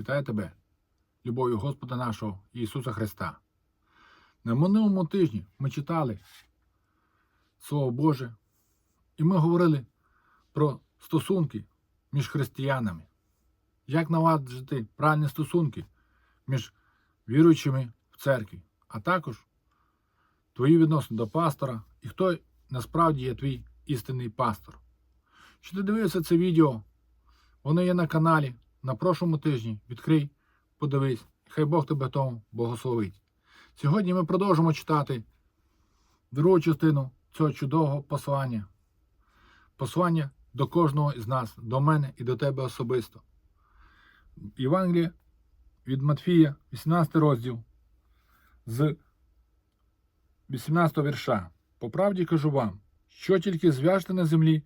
Вітаю тебе, любов'ю Господа нашого Ісуса Христа. На минулому тижні ми читали Слово Боже, і ми говорили про стосунки між християнами. Як наладити правильні стосунки між віруючими в церкві, а також твої відносини до пастора і хто насправді є твій істинний пастор. Чи ти дивився це відео? Воно є на каналі. На прошлому тижні відкрий, подивись, хай Бог тебе тому благословить. Сьогодні ми продовжимо читати другу частину цього чудового послання. Послання до кожного з нас, до мене і до тебе особисто. Євангеліє від Матфія, 18 розділ, з 18 вірша. По правді кажу вам, що тільки зв'яжете на землі,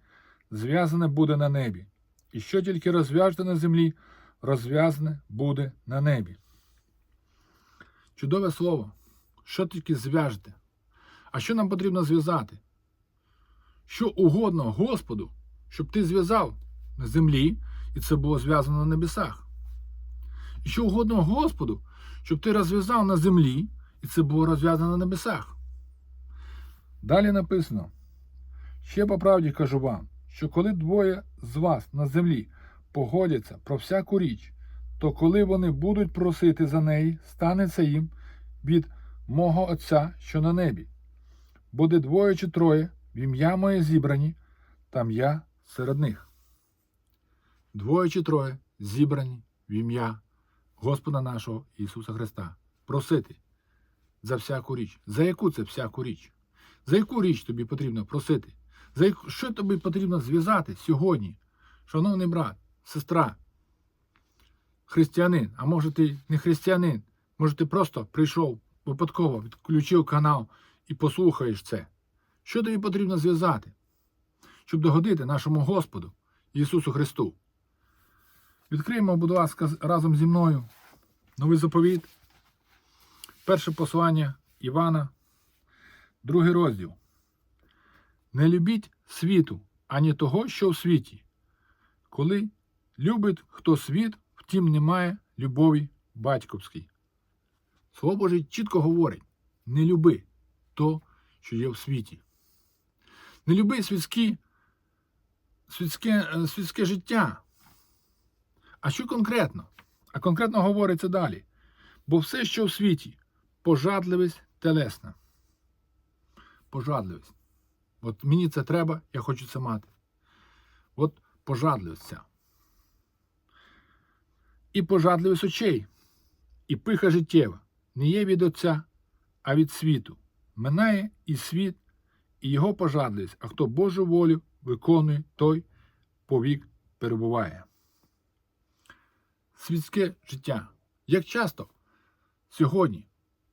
зв'язане буде на небі, і що тільки розв'яжете на землі, розв'язане буде на небі. Чудове слово. Що тільки зв'яжете? А що нам потрібно зв'язати? Що угодно Господу, щоб ти зв'язав на землі, і це було зв'язано на небесах. І що угодно Господу, щоб ти розв'язав на землі, і це було розв'язано на небесах. Далі написано: ще по правді кажу вам, що коли двоє з вас на землі погодяться про всяку річ, то коли вони будуть просити за неї, станеться їм від мого Отця, що на небі. Буде двоє чи троє в ім'я моє зібрані, там я серед них. Двоє чи троє зібрані в ім'я Господа нашого Ісуса Христа. Просити за всяку річ. За яку це всяку річ? За яку річ тобі потрібно просити? За яку, що тобі потрібно зв'язати сьогодні, шановний брат, сестра, християнин, а може ти не християнин, може ти просто прийшов випадково, відключив канал і послухаєш це. Що тобі потрібно зв'язати, щоб догодити нашому Господу Ісусу Христу? Відкриємо, будь ласка, разом зі мною новий заповіт. Перше послання Івана, другий розділ. Не любіть світу, ані того, що в світі. Коли любить хто світ, втім немає любові батьківській. Слово Боже чітко говорить: не люби то, що є в світі. Не люби світські, світське, е, світське життя. А що конкретно? А конкретно говориться далі. Бо все, що в світі, пожадливість телесна. Пожадливість. От мені це треба, я хочу це мати. От пожадливість ця. І пожадливість очей, і пиха життєва не є від Отця, а від світу. Минає і світ, і його пожадливість, а хто Божу волю виконує, той повік перебуває. Світське життя. Як часто сьогодні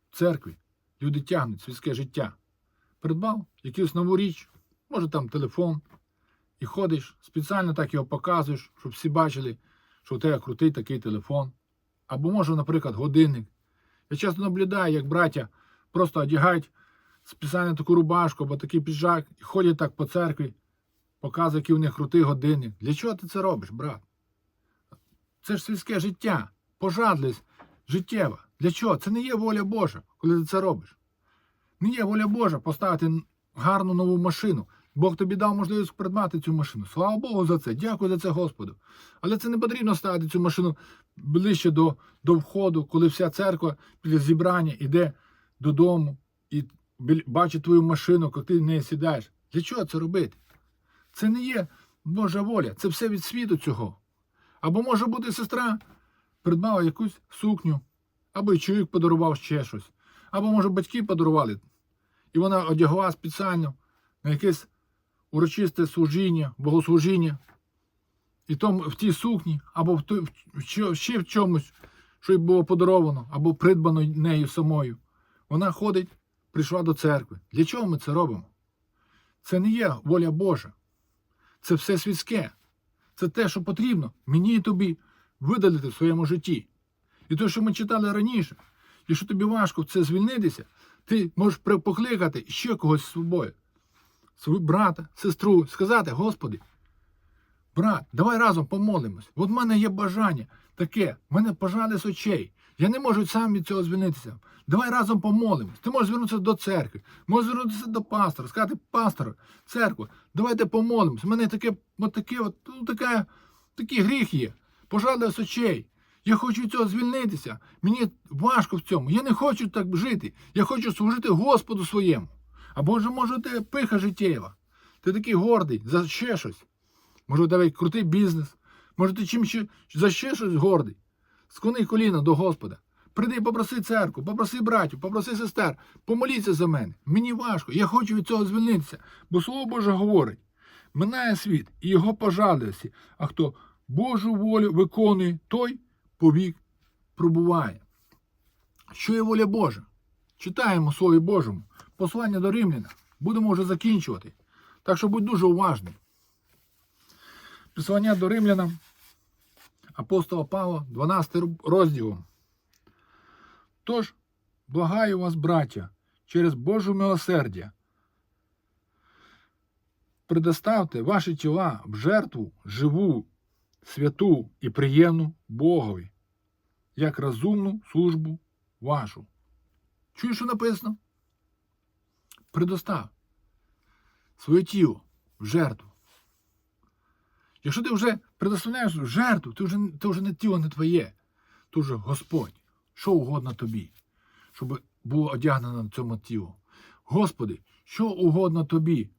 в церкві люди тягнуть світське життя? Придбав якусь нову річ, може там телефон, і ходиш, спеціально так його показуєш, щоб всі бачили, що у тебе крутий такий телефон. Або може, наприклад, годинник. Я часто наблюдаю, як браття просто одягають спеціально таку рубашку або такий піджак і ходять так по церкві, показують, який у них крутий годинник. Для чого ти це робиш, брат? Це ж сільське життя, пожадливість життєва. Для чого? Це не є воля Божа, коли ти це робиш. Не є воля Божа поставити гарну нову машину. Бог тобі дав можливість придбати цю машину. Слава Богу за це. Дякую за це Господу. Але це не потрібно ставити цю машину ближче до, до входу, коли вся церква після зібрання йде додому і бачить твою машину, як ти в неї сідаєш. Для чого це робити? Це не є Божа воля, це все від світу цього. Або може бути сестра придбала якусь сукню, або й чоловік подарував ще щось, або, може, батьки подарували, і вона одягла спеціально на якесь урочисте служіння, богослужіння, і тому в тій сукні, або в, той- в ще в чомусь, що їй було подаровано, або придбано нею самою. Вона ходить, прийшла до церкви. Для чого ми це робимо? Це не є воля Божа. Це все світське. Це те, що потрібно мені і тобі видалити в своєму житті. І те, що ми читали раніше, якщо тобі важко в це звільнитися, ти можеш покликати ще когось з собою, свого брата, сестру, сказати, Господи, брат, давай разом помолимось. От в мене є бажання таке, в мене пожали з очей. Я не можу сам від цього звільнитися. Давай разом помолимось. Ти можеш звернутися до церкви, можеш звернутися до пастора, сказати, пастор, церква, давайте помолимось. У мене таке, от таке, от, ну, таке, такий гріх є. Пожали з очей. Я хочу від цього звільнитися. Мені важко в цьому. Я не хочу так жити. Я хочу служити Господу своєму. Або ж може тебе пиха життєва. Ти такий гордий за ще щось. Може, у тебе крутий бізнес. Може, ти чим ще за ще щось гордий. Склони коліна до Господа. Прийди, попроси церкву, попроси братів, попроси сестер, помоліться за мене. Мені важко, я хочу від цього звільнитися. Бо Слово Боже говорить: минає світ і його пожадливості, а хто Божу волю виконує, той повік пробуває. Що є воля Божа? Читаємо Слові Божому. Послання до римляна. Будемо вже закінчувати. Так що будь дуже уважний. Послання до римлянам апостола Павла, 12 розділом. Тож, благаю вас, браття, через Божу милосердя, предоставте ваші тіла в жертву живу, святу і приємну Богові, як розумну службу вашу. Чуєш, що написано? Предостав своє тіло в жертву. Якщо ти вже предоставляєш жертву, ти вже, ти вже не тіло не твоє, то вже Господь, що угодно тобі, щоб було одягнено на цьому тілу. Господи, що угодно тобі,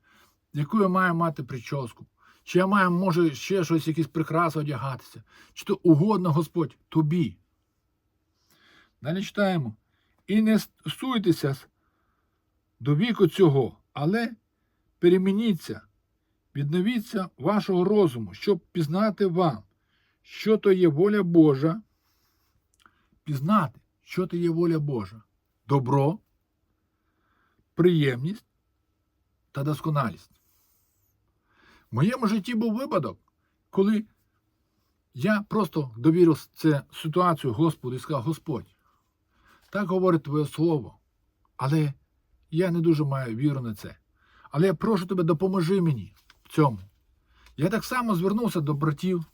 яку я маю мати прическу, чи я маю, може, ще щось, якісь прикраси одягатися, чи то угодно, Господь, тобі. Далі читаємо. І не суйтеся до віку цього, але перемініться, відновіться вашого розуму, щоб пізнати вам, що то є воля Божа, пізнати, що то є воля Божа, добро, приємність та досконалість. В моєму житті був випадок, коли я просто довірив цю ситуацію Господу і сказав, Господь, так говорить Твоє Слово, але я не дуже маю віру на це. Але я прошу тебе, допоможи мені в цьому. Я так само звернувся до братів,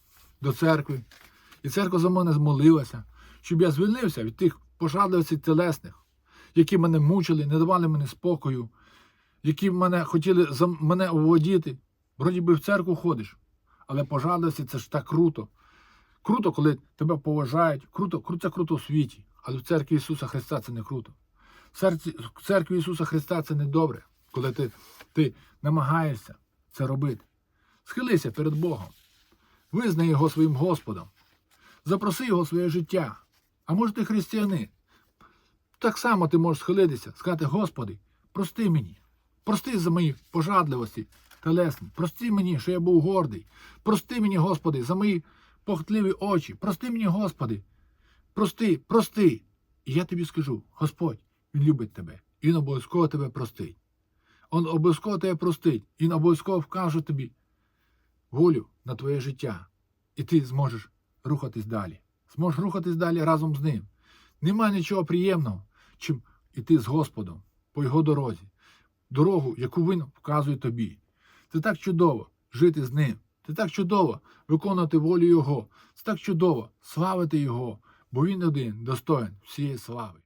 до церкви, і церква за мене змолилася, щоб я звільнився від тих пожадливостей телесних, які мене мучили, не давали мені спокою, які мене хотіли за мене оволодіти. Вроді би в церкву ходиш, але пожадливості це ж так круто. Круто, коли тебе поважають, круто, круто, це круто у світі, але в церкві Ісуса Христа це не круто. В церкві, Ісуса Христа це не добре, коли ти, ти намагаєшся це робити. Схилися перед Богом, визнай Його своїм Господом, запроси Його в своє життя. А може ти християнин. Так само ти можеш схилитися, сказати, Господи, прости мені, прости за мої пожадливості телесні, прости мені, що я був гордий, прости мені, Господи, за мої похотливі очі, прости мені, Господи, прости, прости. І я тобі скажу, Господь, Він любить тебе, Він обов'язково тебе простить. Він обов'язково тебе простить, Він обов'язково вкаже тобі волю на твоє життя. І ти зможеш рухатись далі. Зможеш рухатись далі разом з ним. Нема нічого приємного, чим іти з Господом по його дорозі, дорогу, яку він вказує тобі. Це так чудово жити з ним. Це так чудово виконувати волю Його. Це так чудово славити Його, бо Він один достоин всієї слави.